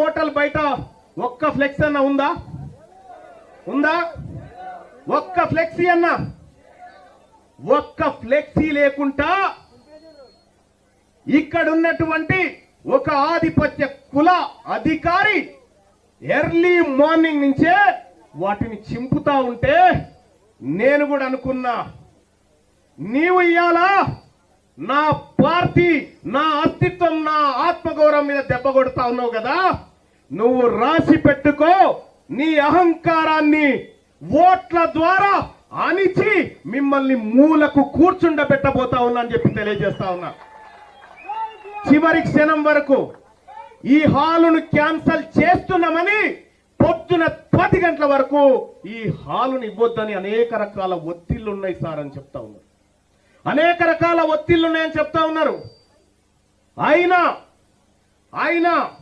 Hotel బయట ఒక్క flex అన్న ఉందా? ఉందా? ఒక్క ఫ్లెక్సీ అన్న? ఒక్క ఫ్లెక్సీ లేకుండా ఇక్కడ ఉన్నటువంటి ఒక ఆధిపత్య కుల అధికారి ఎర్లీ మార్నింగ్ నుంచే వాటిని చింపుతా ఉంటే నేను కూడా అనుకున్నా నీవు ఇయ్యాలా? నా స్వార్థి నా అస్తిత్వం నా ఆత్మగౌరవం మీద దెబ్బ కొడతా ఉన్నావు కదా? నువ్వు రాసి పెట్టుకో నీ అహంకారాన్ని ఓట్ల ద్వారా అణిచి మిమ్మల్ని మూలకు కూర్చుండబెట్టబోతా ఉన్నా అని చెప్పి తెలియజేస్తా ఉన్నా. చివరి క్షణం వరకు ఈ హాలును క్యాన్సల్ చేస్తున్నామని పొద్దున పది గంటల వరకు ఈ హాలును ఇవ్వద్దని అనేక రకాల ఒత్తిళ్ళు ఉన్నాయి సార్ అని చెప్తా ఉన్నారు అనేక రకాల ఒత్తిళ్ళు ఉన్నాయని చెప్తా ఉన్నారు. అయినా అయినా